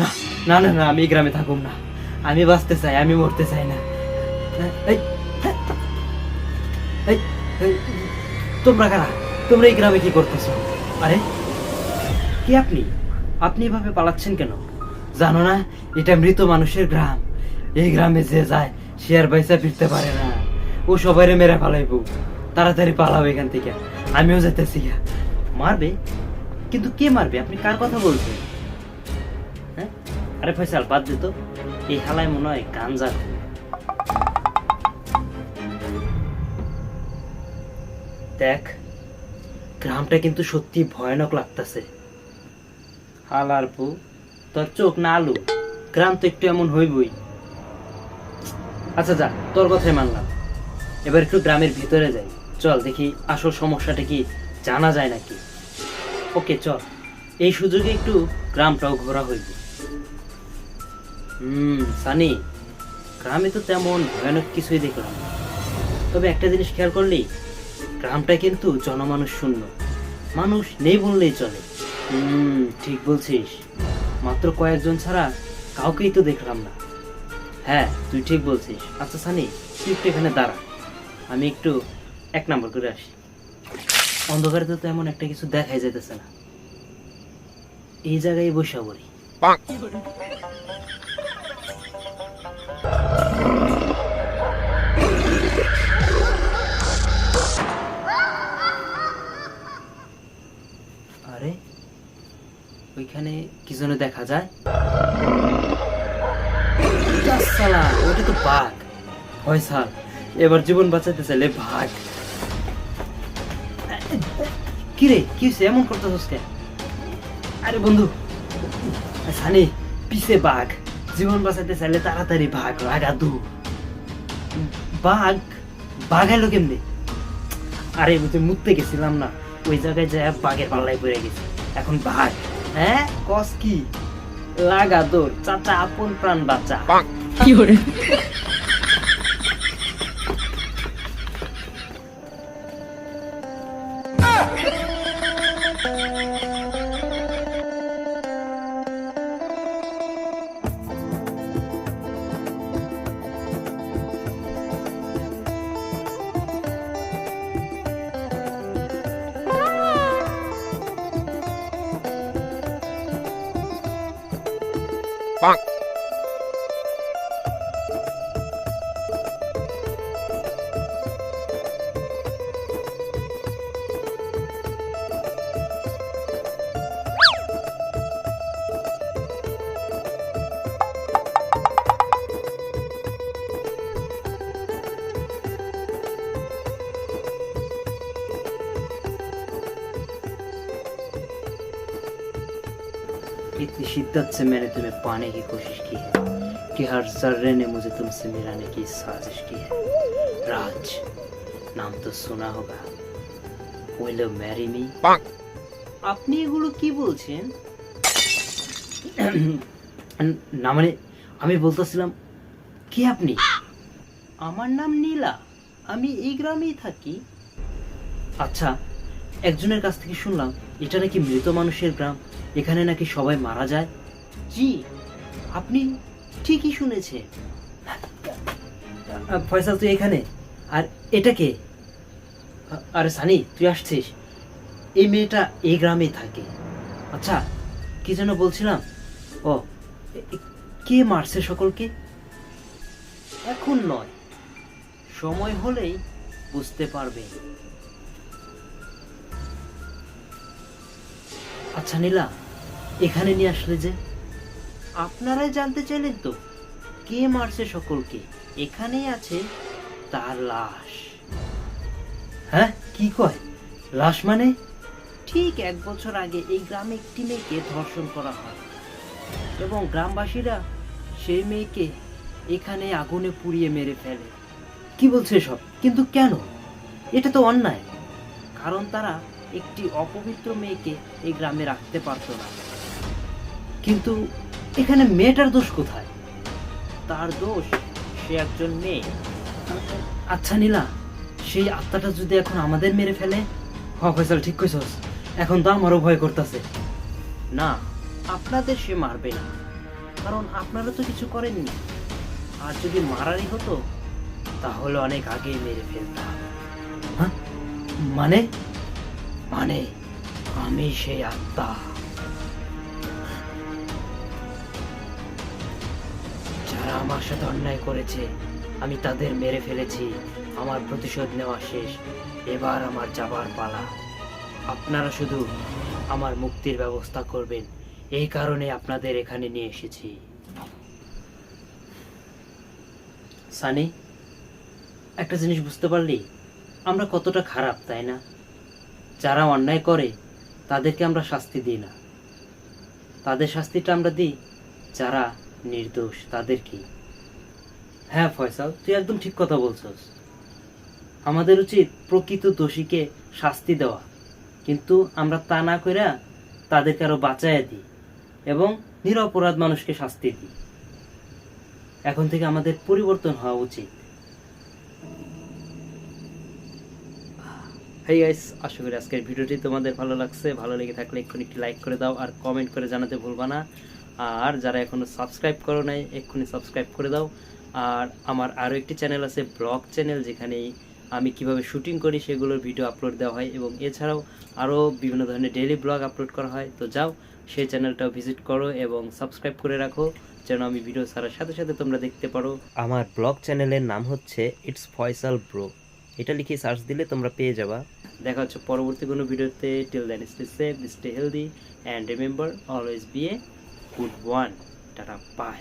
না না না না, আমি গ্রামে থাকুম না। আমি বাঁচতে চাই, আমি মরতে চাই না। তোমরা কারা? তোমরা এই গ্রামে কি করতেছো? আরে, কি আপনি? আপনি এভাবে পালাচ্ছেন কেন? জানো না, এটা মৃত মানুষের গ্রাম। এই গ্রামে যে যায়, সে আর পয়সা ফিরতে পারে না। ও সবাই মেরে পালাইবো তাড়াতাড়ি পালাও এখান থেকে। আমিও যেতেছি। মারবে? কিন্তু কে মারবে? আপনি কার কথা বলছেন? আরে ফয়সাল বাদ দে তো। এই হালায় মনে হয় গাঞ্জা দেখ গ্রামটা কিন্তু সত্যি ভয়ানক লাগতেছে। হালার পু তোর চোখ না আলু গ্রাম তো একটু এমন হইবই। আচ্ছা যা তোর কথাই মানলাম। এবার একটু গ্রামের ভিতরে যাই। চল দেখি আসল সমস্যাটা কি জানা যায় নাকি। ওকে চল। এই সুযোগে একটু গ্রামটাও ঘোরা হইব। হুম। সানি গ্রামে তো তেমন ভয়ানক কিছুই দেখলাম তবে একটা জিনিস খেয়াল করলেই গ্রামটা কিন্তু জনমানুষ শূন্য। মানুষ নেই বললেই চলে। হুম। ঠিক বলছিস। মাত্র কয়েকজন ছাড়া কাউকেই তো দেখলাম না। হ্যাঁ তুই ঠিক বলছিস। আচ্ছা সানি তুই একটু এখানে দাঁড়া। আমি একটু এক নম্বর করে আসি। অন্ধকারে তো তেমন একটা কিছু দেখাই যেতেছে না। এই জায়গায় বসে পড়ি। আরে ওইখানে কি যেন দেখা যায়। ওটা তো বাঘ। ফয়সাল এবার জীবন বাঁচাতে চাইলে ভাগ কি রে, কি হয়েছে এমন করতেছস কেন? আরে বন্ধু, সানি, পিছে বাঘ। জীবন বাঁচাতে চাইলে তাড়াতাড়ি ভাগ লাগাদু বাঘ বাঘ এলো কেমনি? আরে বুঝে মুততে গেছিলাম না। ওই জায়গায় যা বাঘের পাল্লায় পড়ে গেছে। এখন ভাগ হ্যাঁ? কস কি? লাগা দৌড় চাচা আপন প্রাণ Bonk. इतनी शिद्दत से मैंने तुम्हें पाने की कोशिश की है कि हर जर्रे ने मुझे तुमसे मिलाने की साजिश की है राज नाम तो सुना होगा will you marry me আপনি এগুলো কি বলছেন না মানে আমি বলতেছিলাম কে আপনি আমার নাম নীলা আমি এই গ্রামেই থাকি আচ্ছা একজনের কাছ থেকে শুনলাম এটা নাকি মৃত মানুষের গ্রাম এখানে নাকি সবাই মারা যায়? জি আপনি ঠিকই শুনেছেন। আহ, ফয়সাল তুই এখানে? আর এটা কে? আরে সানি তুই আসছিস? এই মেয়েটা এই গ্রামেই থাকে। আচ্ছা কি যেন বলছিলাম? ও কে মারছে সকলকে? এখন নয়। সময় হলেই বুঝতে পারবে। আচ্ছা নীলা এখানে নিয়ে আসলে যে। আপনারাই জানতে চাইলেন তো, কে মারছে সকলকে? এখানেই আছে তার লাশ। হ্যাঁ কি কয়? লাশ মানে? ঠিক এক বছর আগে এই গ্রামে একটি মেয়েকে ধর্ষণ করা হয়। এবং গ্রামবাসীরা সেই মেয়েকে এখানে আগুনে পুড়িয়ে মেরে ফেলে। কি বলছে সব কিন্তু কেন? এটা তো অন্যায়। কারণ তারা একটি অপবিত্র মেয়েকে এই গ্রামে রাখতে পারতো না। কিন্তু এখানে মেয়েটার দোষ কোথায়? তার দোষ সে একজন মেয়ে। আচ্ছা নীলা সেই আত্মাটা যদি এখন আমাদের মেরে ফেলে? হ ফয়সাল ঠিক কইছস। এখন তো আমারও ভয় করতেছে। না আপনাদের সে মারবে না। কারণ আপনারা তো কিছু করেননি। আর যদি মারারই হতো তাহলে অনেক আগেই মেরে ফেলতাম। হ্যাঁ? মানে? মানে আমি সেই আত্মা। আমার সাথে অন্যায় করেছে। আমি তাদের মেরে ফেলেছি। আমার প্রতিশোধ নেওয়া শেষ। এবার আমার যাবার পালা। আপনারা শুধু আমার মুক্তির ব্যবস্থা করবেন। এই কারণে আপনাদের এখানে নিয়ে এসেছি। সানি, একটা জিনিস বুঝতে পারলি? আমরা কতটা খারাপ, তাই না? যারা অন্যায় করে, তাদেরকে আমরা শাস্তি দিই না। তাদের শাস্তিটা আমরা দিই। যারা নির্দোষ তাদেরকে হ্যাঁ ফয়সাল, তুই একদম ঠিক কথা বলছস। আমাদের উচিত প্রকৃত দোষীকে শাস্তি দেওয়া। কিন্তু আমরা তা না কইরা তাদেরকে আরও বাঁচাইয়া দিই এবং নিরপরাধ মানুষকে শাস্তি দিই। এখন থেকে আমাদের পরিবর্তন হওয়া উচিত। হেই গাইস আশা করি আজকের ভিডিওটি তোমাদের ভালো লাগছে। ভালো লেগে থাকলে এক্ষুনি একটি লাইক করে দাও আর কমেন্ট করে জানাতে ভুলবা না। আর যারা এখনও সাবস্ক্রাইব করো নাই, এক্ষুনি সাবস্ক্রাইব করে দাও। আর আমার আরও একটি চ্যানেল আছে ব্লগ চ্যানেল যেখানে আমি কীভাবে শুটিং করি সেগুলোর ভিডিও আপলোড দেওয়া হয় এবং এছাড়াও আরও বিভিন্ন ধরনের ডেইলি ব্লগ আপলোড করা হয়। তো যাও সেই চ্যানেলটাও ভিজিট করো এবং সাবস্ক্রাইব করে রাখো যেন আমি ভিডিও ছাড়ার সাথে সাথে তোমরা দেখতে পারো। আমার ব্লগ চ্যানেলের নাম হচ্ছে ইটস ফয়সাল ব্রো এটা লিখে সার্চ দিলে তোমরা পেয়ে যাবা। দেখা হচ্ছে পরবর্তী কোনো ভিডিওতে। Till then stay safe stay healthy and remember always be a good one tata bye